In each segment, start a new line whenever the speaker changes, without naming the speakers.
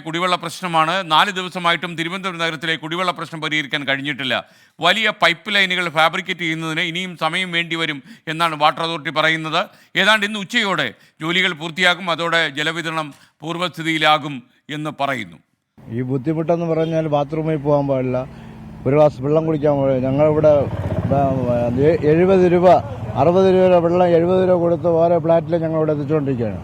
കുടിവെള്ള പ്രശ്നമാണ്. നാല് ദിവസമായിട്ടും തിരുവനന്തപുരം നഗരത്തിലെ കുടിവെള്ള പ്രശ്നം പരിഹരിക്കാൻ കഴിഞ്ഞിട്ടില്ല. വലിയ പൈപ്പ് ലൈനുകൾ ഫാബ്രിക്കേറ്റ് ചെയ്യുന്നതിന് ഇനിയും സമയം വേണ്ടി വരും എന്നാണ് വാട്ടർ അതോറിറ്റി പറയുന്നത്. ഏതാണ്ട് ഇന്ന് ഉച്ചയോടെ ജോലികൾ പൂർത്തിയാകും. അതോടെ ജലവിതരണം പൂർവസ്ഥിതിയിലാകും എന്ന് പറയുന്നു.
ഈ ബുദ്ധിമുട്ടെന്ന് പറഞ്ഞാൽ ബാത്റൂമിൽ പോകാൻ പാടില്ല. ഒരു ഗ്ലാസ് വെള്ളം കുടിക്കാൻ പാടില്ല. ഞങ്ങളിവിടെ എഴുപത് രൂപ അറുപത് രൂപ വെള്ളം എഴുപത് രൂപ കൊടുത്ത് ഓരോ ഫ്ലാറ്റിൽ ഞങ്ങളിവിടെ എത്തിച്ചുകൊണ്ടിരിക്കുകയാണ്.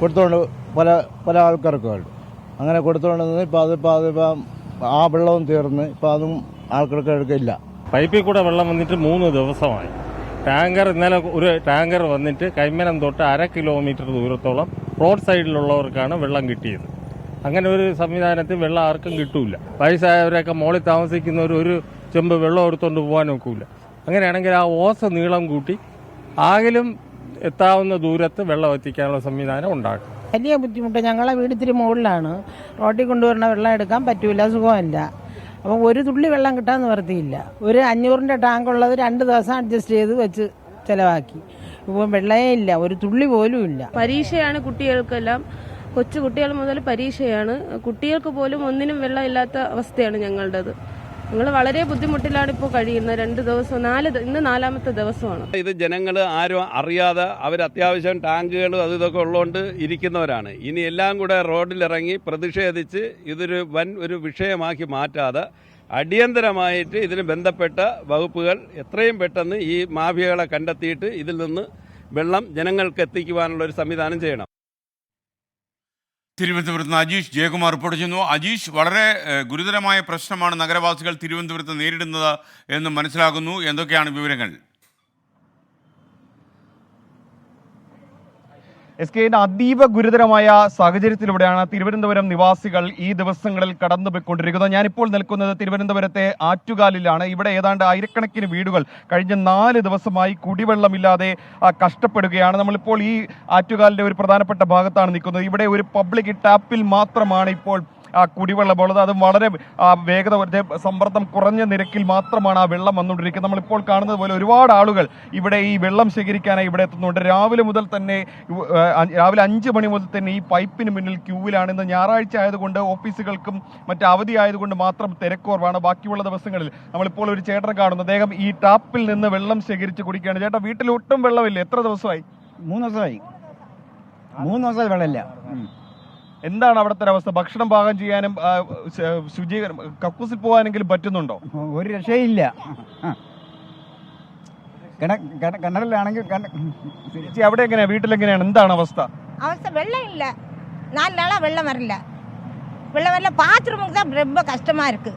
കൊടുത്തുകൊണ്ട് പല പല ആൾക്കാർക്കും അങ്ങനെ കൊടുത്തുകൊണ്ടിരുന്നത് ഇപ്പം അത് ഇപ്പം അതിപ്പോൾ അതിപ്പം ആ വെള്ളവും തീർന്ന് ഇപ്പം അതും ആൾക്കാർക്ക് എടുക്കില്ല.
പൈപ്പിൽ കൂടെ വെള്ളം വന്നിട്ട് മൂന്ന് ദിവസമായി. ടാങ്കർ ഇന്നലെ ഒരു ടാങ്കർ വന്നിട്ട് കൈമനം തൊട്ട് അര കിലോമീറ്റർ ദൂരത്തോളം റോഡ് സൈഡിലുള്ളവർക്കാണ് വെള്ളം കിട്ടിയത്. അങ്ങനെ ഒരു സംവിധാനത്തിൽ വെള്ളം ആർക്കും കിട്ടൂല. വയസ്സായവരൊക്കെ മോളിൽ താമസിക്കുന്നവർ ഒരു ചെമ്പ് വെള്ളം എടുത്തുകൊണ്ട് പോകാൻ നോക്കൂല അങ്ങനെയാണെങ്കിൽ ആ ഓസ നീളം കൂട്ടി ആകിലും എത്താവുന്ന ദൂരത്ത് വെള്ളം എത്തിക്കാനുള്ള സംവിധാനം ഉണ്ടാക്കും
വലിയ ബുദ്ധിമുട്ട്. ഞങ്ങളെ വീട് ഇത്തിരി മുകളിലാണ്. റോട്ടിൽ കൊണ്ടുവരുന്ന വെള്ളം എടുക്കാൻ പറ്റൂല സുഖമല്ല. അപ്പം ഒരു തുള്ളി വെള്ളം കിട്ടാൻ നിവർത്തിയില്ല ഒരു അഞ്ഞൂറിന്റെ ടാങ്ക് ഉള്ളത് രണ്ട് ദിവസം അഡ്ജസ്റ്റ് ചെയ്ത് വെച്ച് ചിലവാക്കി. ഇപ്പം വെള്ളമേ ഇല്ല ഒരു തുള്ളി പോലും ഇല്ല.
പരീക്ഷയാണ് കുട്ടികൾക്കെല്ലാം. കൊച്ചു കുട്ടികൾ മുതൽ പരീക്ഷയാണ്. കുട്ടികൾക്ക് പോലും ഒന്നിനും വെള്ളമില്ലാത്ത അവസ്ഥയാണ് ഞങ്ങളുടേത്. ഞങ്ങൾ വളരെ ബുദ്ധിമുട്ടിലാണ് ഇപ്പോൾ കഴിയുന്നത്. രണ്ട് ദിവസം നാല് ഇന്ന് നാലാമത്തെ ദിവസമാണ്.
ഇത് ജനങ്ങൾ ആരും അറിയാതെ അവർ അത്യാവശ്യം ടാങ്കുകളും അത് ഇതൊക്കെ ഉള്ളതുകൊണ്ട് ഇരിക്കുന്നവരാണ്. ഇനി എല്ലാം കൂടെ റോഡിലിറങ്ങി പ്രതിഷേധിച്ച് ഇതൊരു വൻ ഒരു വിഷയമാക്കി മാറ്റാതെ അടിയന്തരമായിട്ട് ഇതിന് ബന്ധപ്പെട്ട വകുപ്പുകൾ എത്രയും പെട്ടെന്ന് ഈ മാഫിയകളെ കണ്ടെത്തിയിട്ട് ഇതിൽ നിന്ന് വെള്ളം ജനങ്ങൾക്ക് എത്തിക്കുവാനുള്ള ഒരു സംവിധാനം ചെയ്യണം.
തിരുവനന്തപുരത്ത് നിന്ന് അജീഷ് ജയകുമാർ റിപ്പോർട്ട് ചെയ്യുന്നു. അജീഷ് വളരെ ഗുരുതരമായ പ്രശ്നമാണ് നഗരവാസികൾ തിരുവനന്തപുരത്ത് നേരിടുന്നത് എന്ന് മനസ്സിലാകുന്നു. എന്തൊക്കെയാണ് വിവരങ്ങൾ?
എസ് കെ അതീവ ഗുരുതരമായ സാഹചര്യത്തിലൂടെയാണ് തിരുവനന്തപുരം നിവാസികൾ ഈ ദിവസങ്ങളിൽ കടന്നുപോയിക്കൊണ്ടിരിക്കുന്നത്. ഞാനിപ്പോൾ നിൽക്കുന്നത് തിരുവനന്തപുരത്തെ ആറ്റുകാലിലാണ്. ഇവിടെ ഏതാണ്ട് ആയിരക്കണക്കിന് വീടുകൾ കഴിഞ്ഞ നാല് ദിവസമായി കുടിവെള്ളമില്ലാതെ കഷ്ടപ്പെടുകയാണ്. നമ്മളിപ്പോൾ ഈ ആറ്റുകാലിന്റെ ഒരു പ്രധാനപ്പെട്ട ഭാഗത്താണ് നിൽക്കുന്നത്. ഇവിടെ ഒരു പബ്ലിക് ടാപ്പിൽ മാത്രമാണ് ഇപ്പോൾ ആ കുടിവെള്ളമുള്ളത് അതും വളരെ വേഗത സമ്മർദ്ദം കുറഞ്ഞ നിരക്കിൽ മാത്രമാണ് ആ വെള്ളം വന്നുകൊണ്ടിരിക്കുന്നത്. നമ്മളിപ്പോൾ കാണുന്നത് പോലെ ഒരുപാട് ആളുകൾ ഇവിടെ ഈ വെള്ളം ശേഖരിക്കാനായി ഇവിടെ എത്തുന്നുണ്ട്. രാവിലെ മുതൽ തന്നെ രാവിലെ അഞ്ച് മണി മുതൽ തന്നെ ഈ പൈപ്പിന് മുന്നിൽ ക്യൂവിലാണ്. ഇന്ന് ഞായറാഴ്ച ആയതുകൊണ്ട് ഓഫീസുകൾക്കും മറ്റ് അവധി ആയതുകൊണ്ട് മാത്രം തിരക്കുറവാണ്. ബാക്കിയുള്ള ദിവസങ്ങളിൽ നമ്മളിപ്പോൾ ഒരു ചേട്ടൻ കാണുന്നു. അദ്ദേഹം ഈ ടാപ്പിൽ നിന്ന് വെള്ളം ശേഖരിച്ച് കുടിക്കുകയാണ്. ചേട്ടാ വീട്ടിൽ ഒട്ടും വെള്ളമില്ല? എത്ര ദിവസമായി?
മൂന്ന് ദിവസമായി. മൂന്ന് ദിവസമായി വെള്ളമില്ല.
എന്താണ് അവിടുത്തെ അവസ്ഥ? ഭക്ഷണം പാകം ചെയ്യാനും ശുചീകരണം കക്കൂസിൽ പോകാനെങ്കിലും പറ്റുന്നുണ്ടോ?
ഒരു രക്ഷയില്ല. കിണറിലാണെങ്കിൽ
ചേച്ചി അവിടെ എങ്ങനെയാ? വീട്ടിലെങ്ങനെയാണ് എന്താണ് അവസ്ഥ?
അവസ്ഥ വെള്ളമില്ല. നാല് വെള്ളം വരില്ല. വെള്ളം വരില്ല. ബാത്റൂമുക്ക് தான் ரொம்ப கஷ்டமா இருக்கு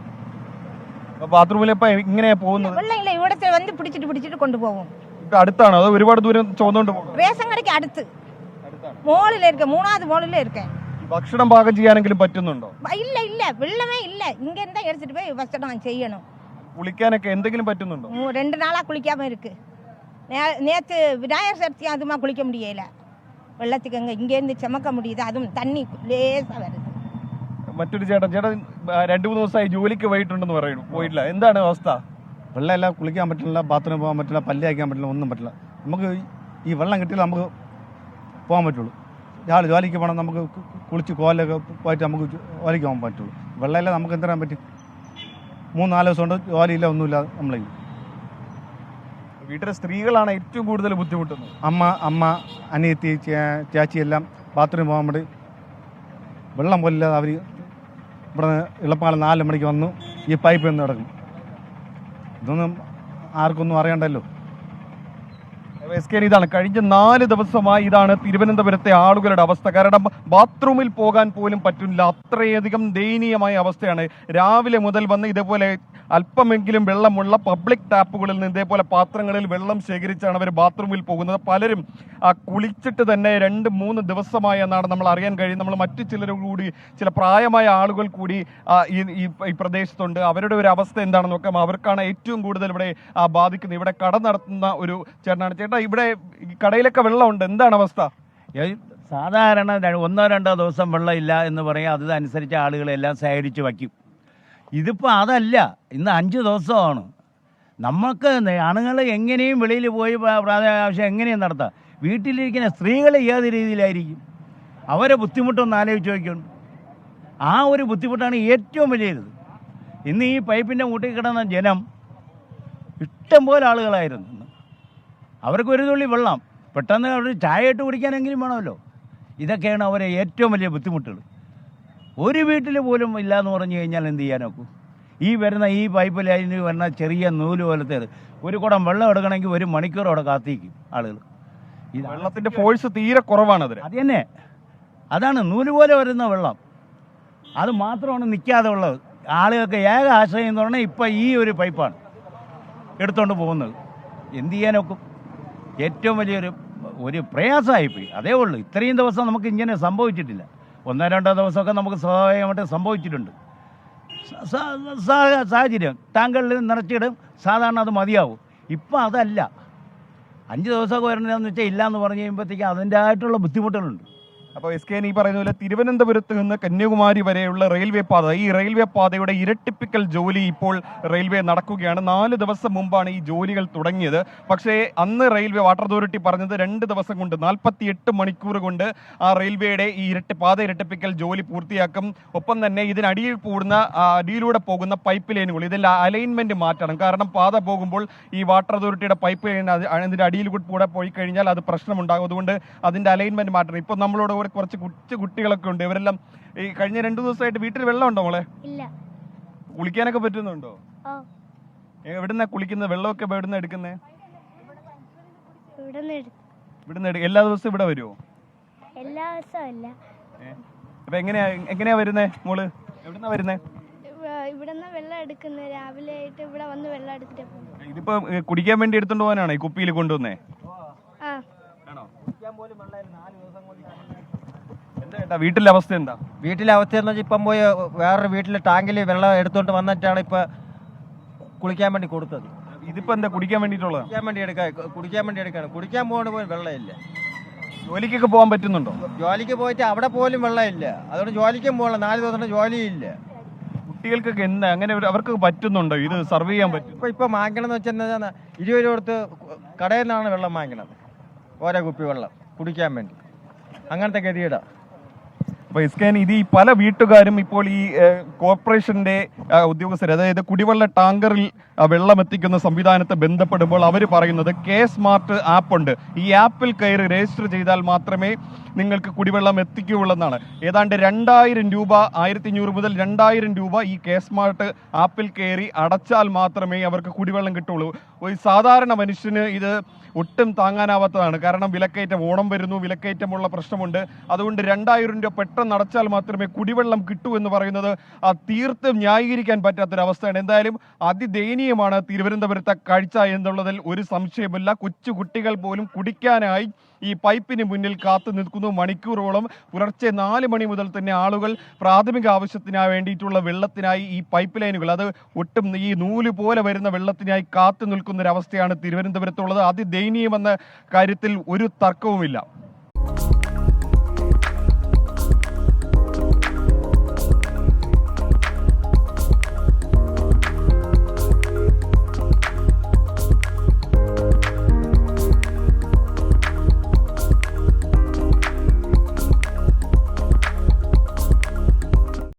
ഇങ്ങനെയാ പോകുന്നത്?
വെള്ളം ഇവിടത്തെ വന്ന് പിടിച്ചിട്ട് പിടിച്ചിട്ട്
കൊണ്ടുപോകും. അടുത്താണോ? അതോ ഒരുപാട് ദൂരം ചോന്നുകൊണ്ട് പോകും
റേഷൻ കടയ്ക്ക് അടുത്ത്. മോളിൽ മൂന്നാമത് മോളിലേക്ക്
ഭക്ഷണം പാകം ചെയ്യാനെങ്കിലും പറ്റുന്നുണ്ടോ
வ- இல்ல இல்ல வெள்ளமே இல்ல இங்க இருந்தா எடுத்துட்டு போய் ஃபர்ஸ்ட் நான் செய்யணும்
കുളിക്കാനൊക്കെ എന്തെങ്കിലും പറ്റുന്നുണ്ടോ
மூ- ரெண்டு நாளா குளிக்காம இருக்கு நே- நேத்து விநாயகர் சதுர்த்தி அதுமா குளிக்க முடியல வெள்ளத்துக்கு அங்க இங்க இருந்து சுமக்க முடியுது அதுவும் தண்ணி லேசா வருது
മറ്റൊരു ചേട്ടൻ ചേട്ടൻ ആ, രണ്ടു മൂന്ന് ദിവസമായി ജോലിക്ക് പോയിട്ടുണ്ടെന്ന് പറയുന്നു പോയിട്ടില്ല എന്താണ് അവസ്ഥ
വെള്ളമില്ല കുളിക്കാൻ പറ്റില്ല ബാത്റൂമിൽ പോകാൻ പറ്റില്ല പല്ല് കഴിക്കാൻ പറ്റില്ല ഒന്നും പറ്റില്ല നമുക്ക് ഈ വെള്ളം കിട്ടിയാൽ നമുക്ക് പോകാൻ പറ്റുള്ളൂ രാവിലെ ജോലിക്ക് പോകണം നമുക്ക് കുളിച്ച് കോലൊക്കെ പോയിട്ട് നമുക്ക് ജോലിക്ക് പോകാൻ പറ്റുള്ളൂ. വെള്ളമില്ല നമുക്ക് എന്ത് പറ്റും? മൂന്ന് നാല് ദിവസം കൊണ്ട് ജോലിയില്ല ഒന്നുമില്ല നമ്മളെ.
വീട്ടിലെ സ്ത്രീകളാണ് ഏറ്റവും കൂടുതൽ ബുദ്ധിമുട്ടുന്നത്.
അമ്മ അമ്മ അനിയത്തി ചേച്ചി എല്ലാം ബാത്റൂമിൽ പോകാൻ വേണ്ടി വെള്ളം പോലില്ലാതെ അവർ ഇവിടെ എളുപ്പകാലം നാല് മണിക്ക് വന്നു ഈ പൈപ്പ് നിന്ന് കിടക്കും ഇതൊന്നും ആർക്കൊന്നും അറിയണ്ടല്ലോ.
എസ് കെ ഇതാണ്. കഴിഞ്ഞ നാല് ദിവസമായി ഇതാണ് തിരുവനന്തപുരത്തെ ആളുകളുടെ അവസ്ഥ. കാരണം ബാത്റൂമിൽ പോകാൻ പോലും പറ്റില്ല. അത്രയധികം ദയനീയമായ അവസ്ഥയാണ്. രാവിലെ മുതൽ വന്ന് ഇതേപോലെ അല്പമെങ്കിലും വെള്ളമുള്ള പബ്ലിക് ടാപ്പുകളിൽ നിന്ന് ഇതേപോലെ പാത്രങ്ങളിൽ വെള്ളം ശേഖരിച്ചാണ് അവർ ബാത്റൂമിൽ പോകുന്നത്. പലരും കുളിച്ചിട്ട് തന്നെ രണ്ട് മൂന്ന് ദിവസമായി എന്നാണ് നമ്മൾ അറിയാൻ കഴിയും. നമ്മൾ മറ്റു ചിലർ കൂടി ചില പ്രായമായ ആളുകൾ കൂടി ഈ പ്രദേശത്തുണ്ട്. അവരുടെ ഒരു അവസ്ഥ എന്താണെന്ന് നോക്കാം. അവർക്കാണ് ഏറ്റവും കൂടുതൽ ഇവിടെ ബാധിക്കുന്നത്. ഇവിടെ കട നടത്തുന്ന ഒരു ചേട്ടനാണ്. ചേട്ടാ ഇവിടെ കടയിലൊക്കെ വെള്ളമുണ്ട്. എന്താണ് അവസ്ഥ?
സാധാരണ ഒന്നോ രണ്ടോ ദിവസം വെള്ളമില്ല എന്ന് പറയാം. അതനുസരിച്ച് ആളുകളെല്ലാം ശേഖരിച്ച് വയ്ക്കും. ഇതിപ്പോൾ അതല്ല ഇന്ന് അഞ്ച് ദിവസമാണ്. നമുക്ക് ആണുങ്ങൾ എങ്ങനെയും വെളിയിൽ പോയി പ്ര- പ്രാഥമിക ആവശ്യം എങ്ങനെയും നടത്താം. വീട്ടിലിരിക്കുന്ന സ്ത്രീകൾ ഏത് രീതിയിലായിരിക്കും? അവരെ ബുദ്ധിമുട്ടൊന്ന് ആലോചിച്ച് നോക്കിയുണ്ട് ആ ഒരു ബുദ്ധിമുട്ടാണ് ഏറ്റവും വലിയത്. ഇന്ന് ഈ പൈപ്പിന്റെ മൂട്ടിൽ കിടന്ന ജനം ഇഷ്ടം പോലെ ആളുകളായിരുന്നു അവർക്ക് ഒരു തുള്ളി വെള്ളം. പെട്ടെന്ന് അവർ ചായ ഇട്ട് കുടിക്കാനെങ്കിലും വേണമല്ലോ. ഇതൊക്കെയാണ് അവരെ ഏറ്റവും വലിയ ബുദ്ധിമുട്ടുകൾ. ഒരു വീട്ടിൽ പോലും ഇല്ല എന്ന് പറഞ്ഞു കഴിഞ്ഞാൽ എന്ത് ചെയ്യാനൊക്കും ഈ വരുന്ന ഈ പൈപ്പ് ലൈനിൽ വരുന്ന ചെറിയ നൂൽ പോലത്തേത് ഒരു കുടം വെള്ളം എടുക്കണമെങ്കിൽ ഒരു മണിക്കൂർ അവിടെ കാത്തിരിക്കും ആളുകൾ.
വെള്ളത്തിന്റെ ഫോഴ്സ് തീരെ കുറവാണ്
അത് തന്നെ. അതാണ് നൂൽ പോലെ വരുന്ന വെള്ളം. അത് മാത്രമാണ് നിൽക്കാതെ ഉള്ളത്. ആളുകൾക്ക് ഏക ആശ്രയം എന്ന് പറഞ്ഞാൽ ഇപ്പം ഈ ഒരു പൈപ്പാണ് എടുത്തുകൊണ്ട് പോകുന്നത്. എന്ത് ചെയ്യാനൊക്കും ഏറ്റവും വലിയൊരു ഒരു പ്രയാസമായിപ്പോയി. അതേ ഉള്ളൂ. ഇത്രയും ദിവസം നമുക്ക് ഇങ്ങനെ സംഭവിച്ചിട്ടില്ല. ഒന്നോ രണ്ടോ ദിവസമൊക്കെ നമുക്ക് സ്വാഭാവികമായിട്ട് സംഭവിച്ചിട്ടുണ്ട്. സാഹചര്യം. ടാങ്കുകളിൽ നിറച്ചിടും. സാധാരണ അത് മതിയാവും. ഇപ്പം അതല്ല. അഞ്ച് ദിവസമൊക്കെ വരണമെന്ന് വെച്ചാൽ ഇല്ല എന്ന് പറഞ്ഞു കഴിയുമ്പോഴത്തേക്ക് അതിന്റെതായിട്ടുള്ള ബുദ്ധിമുട്ടുകളുണ്ട്.
അപ്പോൾ എസ് കെ ഈ പറയുന്ന പോലെ തിരുവനന്തപുരത്ത് നിന്ന് കന്യാകുമാരി വരെയുള്ള റെയിൽവേ പാത ഈ റെയിൽവേ പാതയുടെ ഇരട്ടിപ്പിക്കൽ ജോലി ഇപ്പോൾ റെയിൽവേ നടക്കുകയാണ്. നാല് ദിവസം മുമ്പാണ് ഈ ജോലികൾ തുടങ്ങിയത്. പക്ഷേ അന്ന് റെയിൽവേ വാട്ടർ അതോറിറ്റി പറഞ്ഞത് രണ്ട് ദിവസം കൊണ്ട് നാൽപ്പത്തിയെട്ട് മണിക്കൂർ കൊണ്ട് ആ റെയിൽവേയുടെ ഈ ഇരട്ടി പാത ഇരട്ടിപ്പിക്കൽ ജോലി പൂർത്തിയാക്കും. ഒപ്പം തന്നെ ഇതിനടിയിൽ കൂടുന്ന അടിയിലൂടെ പോകുന്ന പൈപ്പ് ലൈനുകൾ ഇതിൽ അലൈൻമെന്റ് മാറ്റണം. കാരണം പാത പോകുമ്പോൾ ഈ വാട്ടർ അതോറിറ്റിയുടെ പൈപ്പ് ലൈൻ അതിന്റെ അടിയിൽ കൂടെ പോയി കഴിഞ്ഞാൽ അത് പ്രശ്നമുണ്ടാകും. അതുകൊണ്ട് അതിന്റെ അലൈൻമെന്റ് മാറ്റണം. ഇപ്പൊ നമ്മളോട് കൂടെ കുറച്ച് കൊച്ചു കുട്ടികളൊക്കെ ഉണ്ട്. ഇവരെല്ലാം ഈ കഴിഞ്ഞ രണ്ടു ദിവസമായിട്ട് വീട്ടിൽ വെള്ളം ഉണ്ടോ മോളെ?
ഇല്ല.
കുളിക്കാനൊക്കെ പറ്റുന്നുണ്ടോ? എവിടുന്നാ കുളിക്കുന്നത്? വെള്ളമൊക്കെ എവിടുന്ന എടുക്കുന്നത്
ഇവിടെ നിന്ന് എടുക്കും
ഇവിടുന്ന് എല്ലാ ദിവസവും ഇവിടെ വരുമോ
എല്ലാ ദിവസവും അല്ല.
അപ്പൊ എങ്ങനെയാ എങ്ങനെയാ വരുന്നേ മോൾ? എവിടുന്നാ വരുന്നേ?
ഇവിടെ നിന്ന് വെള്ളം എടുക്കുന്നത് രാവിലെ ആയിട്ട് ഇവിടെ വന്ന് വെള്ളം എടുത്തിട്ട്
ഇതിപ്പോ കുടിക്കാൻ വേണ്ടി എടുത്തോണ്ട് പോകാനാണോ ഈ കുപ്പിയിൽ കൊണ്ടുവന്നേ?
ആ.
ആണോ? എന്താ വീട്ടിലെ അവസ്ഥ എന്താ?
വീട്ടിലെ അവസ്ഥ എന്ന് വെച്ചാൽ ഇപ്പം പോയി വേറൊരു വീട്ടിലെ ടാങ്കിൽ വെള്ളം എടുത്തുകൊണ്ട് വന്നിട്ടാണ് ഇപ്പം കുളിക്കാൻ വേണ്ടി കൊടുത്തത്.
ഇതിപ്പോ എന്താ കുടിക്കാൻ വേണ്ടിയിട്ടുള്ളതാ?
കുടിക്കാൻ വേണ്ടി എടുക്കാൻ കുടിക്കാൻ വേണ്ടി എടുക്കാണ്. കുടിക്കാൻ പോകാണ്ട് പോയി വെള്ളമില്ല.
ജോലിക്കൊക്കെ പോകാൻ പറ്റുന്നുണ്ടോ?
ജോലിക്ക് പോയിട്ട് അവിടെ പോലും വെള്ളമില്ല. അതുകൊണ്ട് ജോലിക്കും പോകണം നാല് ദിവസം ജോലിയില്ല.
കുട്ടികൾക്കൊക്കെ എന്താ അങ്ങനെ ഒരു- അവർക്ക് പറ്റുന്നുണ്ടോ? ഇത് സർവ് ചെയ്യാൻ പറ്റും.
ഇപ്പം ഇപ്പം വാങ്ങിക്കണം എന്ന് വെച്ചാൽ ഇരുപത് രൂപ കൊടുത്ത് കടയിൽ നിന്നാണ് വെള്ളം വാങ്ങിക്കണത് ഓരോ കുപ്പി വെള്ളം കുടിക്കാൻ വേണ്ടി. അങ്ങനത്തെ ഗതിയിടാ
കെ ഇത് ഈ പല വീട്ടുകാരും ഇപ്പോൾ ഈ കോർപ്പറേഷന്റെ ഉദ്യോഗസ്ഥർ അതായത് കുടിവെള്ള ടാങ്കറിൽ വെള്ളം എത്തിക്കുന്ന സംവിധാനത്തെ ബന്ധപ്പെടുമ്പോൾ അവർ പറയുന്നത് കെ സ്മാർട്ട് ആപ്പ് ഉണ്ട്. ഈ ആപ്പിൽ കയറി രജിസ്റ്റർ ചെയ്താൽ മാത്രമേ നിങ്ങൾക്ക് കുടിവെള്ളം എത്തിക്കുകയുള്ളൂ എന്നാണ് ഏതാണ്ട് രണ്ടായിരം രൂപ ആയിരത്തി അഞ്ഞൂറ് മുതൽ രണ്ടായിരം രൂപ ഈ കെ സ്മാർട്ട് ആപ്പിൽ കയറി അടച്ചാൽ മാത്രമേ അവർക്ക് കുടിവെള്ളം കിട്ടുള്ളൂ. ഒരു സാധാരണ മനുഷ്യന് ഇത് ഒട്ടും താങ്ങാനാവാത്തതാണ്. കാരണം വിലക്കയറ്റം ഓണം വരുന്നു വിലക്കയറ്റമുള്ള പ്രശ്നമുണ്ട്. അതുകൊണ്ട് രണ്ടായിരം രൂപ പെട്ടെന്ന് അടച്ചാൽ മാത്രമേ കുടിവെള്ളം കിട്ടൂ എന്ന് പറയുന്നത് തീർത്തും ന്യായീകരിക്കാൻ പറ്റാത്തൊരവസ്ഥയാണ്. എന്തായാലും അതിദയനീയമാണ് തിരുവനന്തപുരത്തെ കാഴ്ച എന്നുള്ളതിൽ ഒരു സംശയമില്ല കൊച്ചു കുട്ടികൾ പോലും കുടിക്കാനായി ഈ പൈപ്പിന് മുന്നിൽ കാത്തു നിൽക്കുന്നു മണിക്കൂറോളം. പുലർച്ചെ നാല് മണി മുതൽ തന്നെ ആളുകൾ പ്രാഥമിക ആവശ്യത്തിനായി വേണ്ടിയിട്ടുള്ള വെള്ളത്തിനായി ഈ പൈപ്പ് ലൈനുകൾ അത് ഒട്ടും ഈ നൂൽ പോലെ വരുന്ന വെള്ളത്തിനായി കാത്തു നിൽക്കുന്നൊരവസ്ഥയാണ് തിരുവനന്തപുരത്തുള്ളത്. അതിദയനീയമെന്ന കാര്യത്തിൽ ഒരു തർക്കവുമില്ല.